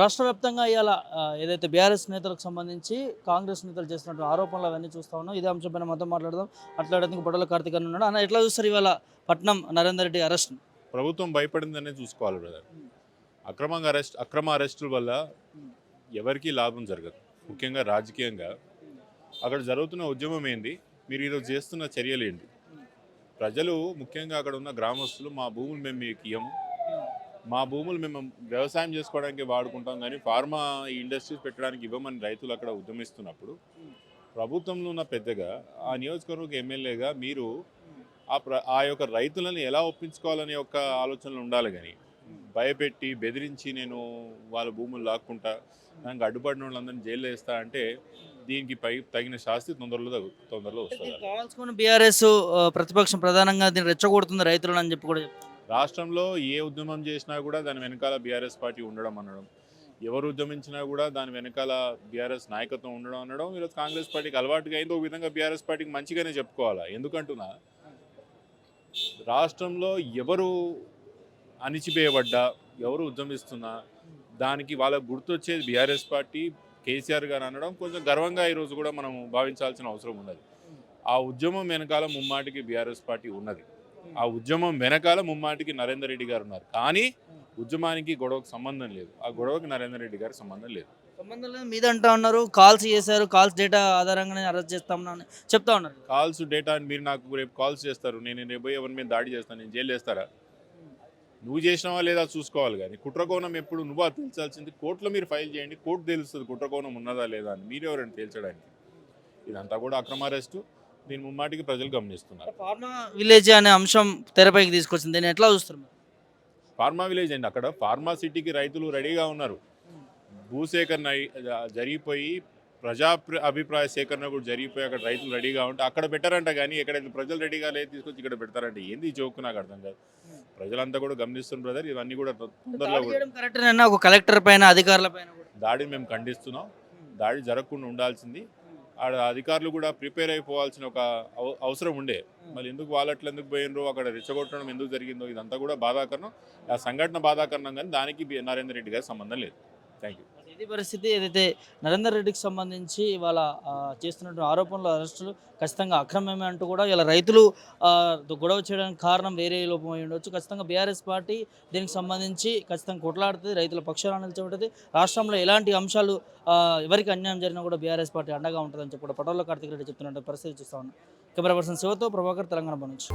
రాష్ట్ర వ్యాప్తంగా ఇవాళ ఏదైతే బీఆర్ఎస్ నేతలకు సంబంధించి కాంగ్రెస్ నేతలు చేస్తున్నటువంటి ఆరోపణలు అవన్నీ చూస్తా ఉన్నాం. ఇదే అంశంపైన మొత్తం మాట్లాడదాం. మాట్లాడేందుకు బొడల కార్తీక్ అని ఉన్నాడు. అన్న ఎట్లా చూస్తారు ఇవాళ పట్నం నరేందర్ రెడ్డి అరెస్ట్? ప్రభుత్వం భయపడిందనే చూసుకోవాలి బ్రదర్. అక్రమంగా అరెస్ట్ అక్రమ అరెస్టుల వల్ల ఎవరికీ లాభం జరగదు. ముఖ్యంగా రాజకీయంగా. అక్కడ జరుగుతున్న ఉద్యమం ఏంది? మీరు ఈరోజు చేస్తున్న చర్యలు ఏంటి? ప్రజలు ముఖ్యంగా అక్కడ ఉన్న గ్రామస్తులు మా భూములు మేము మీకు ఇయ్యము. మా భూములు మేము వ్యవసాయం చేసుకోవడానికి వాడుకుంటాం కానీ ఫార్మా ఇండస్ట్రీస్ పెట్టడానికి ఇవ్వమని రైతులు అక్కడ ఉద్యమిస్తున్నప్పుడు ప్రభుత్వంలో ఉన్న పెద్దగా ఆ నియోజకవర్గ ఎమ్మెల్యేగా మీరు ఆ ప్ర ఆ యొక్క రైతులను ఎలా ఒప్పించుకోవాలనే ఒక ఆలోచనలు ఉండాలి కానీ భయపెట్టి బెదిరించి నేను వాళ్ళ భూములు లాక్కుంటా దానికి అడ్డుపడిన వాళ్ళందరినీ జైల్లో వేస్తా అంటే దీనికి పై తగిన శాస్తి తొందరలో తొందరలో వస్తుంది కావాల్సుకున్న బీఆర్ఎస్ ప్రతిపక్షం ప్రధానంగా దీన్ని రెచ్చగొడుతుంది రైతులను అని చెప్పి కూడా. రాష్ట్రంలో ఏ ఉద్యమం చేసినా కూడా దాని వెనకాల బీఆర్ఎస్ పార్టీ ఉండడం అనడం. ఎవరు ఉద్యమించినా కూడా దాని వెనకాల బీఆర్ఎస్ నాయకత్వం ఉండడం అనడం ఈరోజు కాంగ్రెస్ పార్టీకి అలవాటుగా అయింది. ఒక విధంగా బీఆర్ఎస్ పార్టీకి మంచిగానే చెప్పుకోవాలా? ఎందుకంటున్నా? రాష్ట్రంలో ఎవరు అణిచివేయబడ్డా ఎవరు ఉద్యమిస్తున్నా దానికి వాళ్ళకు గుర్తొచ్చేది బీఆర్ఎస్ పార్టీ కేసీఆర్ గారు అనడం. కొంచెం గర్వంగా ఈరోజు కూడా మనం భావించాల్సిన అవసరం ఉన్నది. ఆ ఉద్యమం వెనకాల ముమ్మాటికి బీఆర్ఎస్ పార్టీ ఉన్నది. ఆ ఉద్యమం వెనకాల ముమ్మాటికి నరేందర్ రెడ్డి గారు ఉన్నారు. కానీ ఉద్యమానికి గొడవకు సంబంధం లేదు. ఆ గొడవకి నరేందర్ రెడ్డి గారికి సంబంధం లేదు. సంబంధం లేదు. మీద అంటా ఉన్నారు. కాల్స్ చేశారు. కాల్స్ డేటా ఆధారంగానే అరెస్ట్ చేస్తామని చెప్తా ఉన్నారు. కాల్స్ డేటా అని మీరు నాకు రేపు కాల్స్ చేస్తారు. నేను రేపు ఎవరి మీద దాడి చేస్తాను. నేను జైలు వేస్తారా? నువ్వు చేసినావా లేదా చూసుకోవాలి కానీ కుట్రకోణం ఎప్పుడు నువ్వు తేల్చాల్సింది కోర్టులో మీరు ఫైల్ చేయండి. కోర్టు తెలుస్తుంది కుట్రకోణం ఉన్నదా లేదా అని. మీరు ఎవరైనా తేల్చడానికి. ఇదంతా కూడా అక్రమ అరెస్టు. దీని ముమ్మాటికి ప్రజలు గమనిస్తున్నారు. ఫార్మా విలేజ్ అనే అంశం తెరపైకి తీసుకొచ్చింది. దీన్ని ఎట్లా చూస్తారు మీరు? ఫార్మా విలేజ్ అండి అక్కడ ఫార్మా సిటీకి రైతులు రెడీగా ఉన్నారు. భూసేకరణ జరిగిపోయి ప్రజా ప్ర- అభిప్రాయ సేకరణ కూడా జరిగిపోయి అక్కడ రైతులు రెడీగా ఉంటే అక్కడ పెట్టారంట కానీ ఎక్కడైతే ప్రజలు రెడీగా లేదు తీసుకొచ్చి ఇక్కడ పెడతారంటే. ఏంది జోకు నాకు అర్థం కాదు. ప్రజలంతా కూడా గమనిస్తున్నారు బ్రదర్ ఇవన్నీ కూడా తొందరలో ఒక కలెక్టర్ పైన అధికారుల పైన దాడిని మేము ఖండిస్తున్నాం. దాడి జరగకుండా ఉండాల్సింది. ఆడ అధికారులు కూడా ప్రిపేర్ అయిపోవాల్సిన ఒక అవసరం ఉండే. మళ్ళీ ఎందుకు వాళ్ళట్లు ఎందుకు పోయినరు? అక్కడ రెచ్చగొట్టడం ఎందుకు జరిగిందో? ఇదంతా కూడా బాధాకరణం. ఆ సంఘటన బాధాకరణం కానీ దానికి బి- నరేందర్ రెడ్డి గారికి సంబంధం లేదు. థ్యాంక్ యూ ఇది పరిస్థితి ఏదైతే నరేందర్ రెడ్డికి సంబంధించి ఇవాళ చేస్తున్నటువంటి ఆరోపణలు అరెస్టులు ఖచ్చితంగా అక్రమమే అంటూ కూడా ఇలా రైతులు గొడవ చేయడానికి కారణం వేరే లోపం అయి ఉండొచ్చు. ఖచ్చితంగా బీఆర్ఎస్ పార్టీ దీనికి సంబంధించి ఖచ్చితంగా కొట్లాడుతుంది రైతుల పక్షాన నిలిచబడుతుంది. రాష్ట్రంలో ఎలాంటి అంశాలు ఎవరికి అన్యాయం జరిగినా కూడా బీఆర్ఎస్ పార్టీ అండగా ఉంటుందని చెప్పి కూడా పటోల్లో కార్తీక్ రెడ్డి చెప్తున్నట్టు పరిస్థితి చూస్తా ఉన్నాం. కెమెరా పర్సన్ శివతో ప్రభాకర్ తెలంగాణ నుంచి